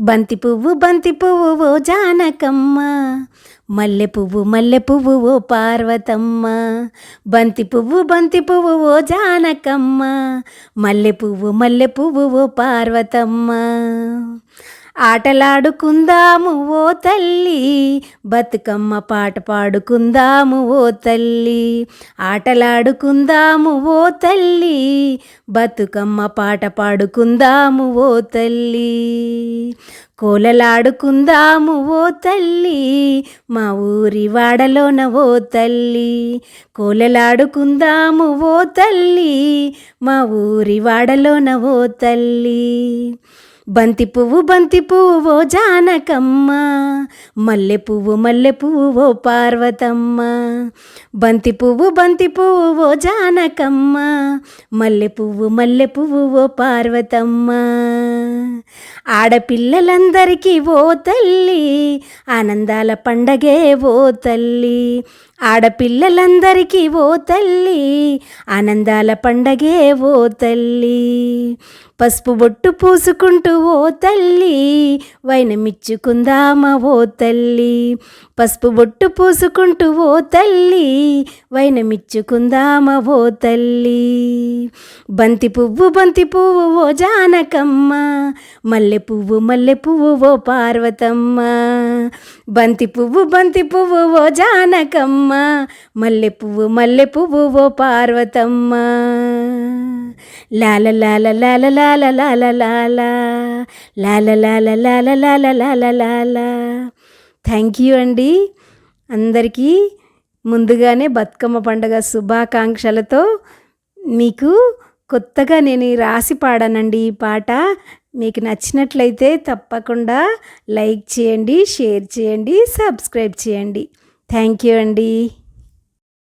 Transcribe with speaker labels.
Speaker 1: బంతి పువ్వు బంతి పువ్వు ఓ జానకమ్మ. మల్లె పువ్వు మల్లె పువ్వు ఓ పార్వతమ్మ. బంతి పువ్వు బంతి పువ్వు ఓ జానకమ్మ. మల్లె పువ్వు మల్లె పువ్వు ఓ పార్వతమ్మ. ఆటలాడుకుందాము ఓ తల్లి. బతుకమ్మ పాట పాడుకుందాము ఓ తల్లి. ఆటలాడుకుందాము ఓ తల్లి. బతుకమ్మ పాట పాడుకుందాము ఓ తల్లి. కోలలాడుకుందాము ఓ తల్లి. మా ఊరి వాడలోన ఓ తల్లి. కోలలాడుకుందాము ఓ తల్లి. మా ఊరి వాడలోన ఓ తల్లి. బంతి పువ్వు బంతి పువ్వు ఓ జానకమ్మ మల్లె పువ్వు మల్లె పువ్వు ఓ పార్వతమ్మ బంతి పువ్వు బంతి పువ్వు ఓ జానకమ్మ మల్లె పువ్వు మల్లె పువ్వు ఓ పార్వతమ్మ. ఆడపిల్లలందరికీ ఓ తల్లి ఆనందాల పండగే ఓ తల్లి. ఆడపిల్లలందరికీ ఓ తల్లి ఆనందాల పండగే ఓ తల్లి. పసుపు బొట్టు పూసుకుంటూ ఓ తల్లి వైనమిచ్చుకుందామా ఓ తల్లి. పసుపు బొట్టు పూసుకుంటూ ఓ తల్లి వైనమిచ్చుకుందామా ఓ తల్లి. బంతి పువ్వు బంతి పువ్వు ఓ జానకమ్మ మల్లె మల్లె పువ్వు మల్లె పువ్వు ఓ పార్వతమ్మ. బంతి పువ్వు బంతి పువ్వు ఓ జానకమ్మ. మల్లె పువ్వు మల్లె పువ్వు ఓ పార్వతమ్మ. లాల లాల లాల లాల లాల లాల లాల లాల లాల లాల లాల లాల థ్యాంక్ యూ అండి. అందరికీ ముందుగానే బతుకమ్మ పండుగ శుభాకాంక్షలతో మీకు కొత్తగా నేను రాసి పాడానండి ఈ పాట. మీకు నచ్చినట్లయితే తప్పకుండా లైక్ చేయండి షేర్ చేయండి సబ్స్క్రైబ్ చేయండి. థ్యాంక్ యూ అండి.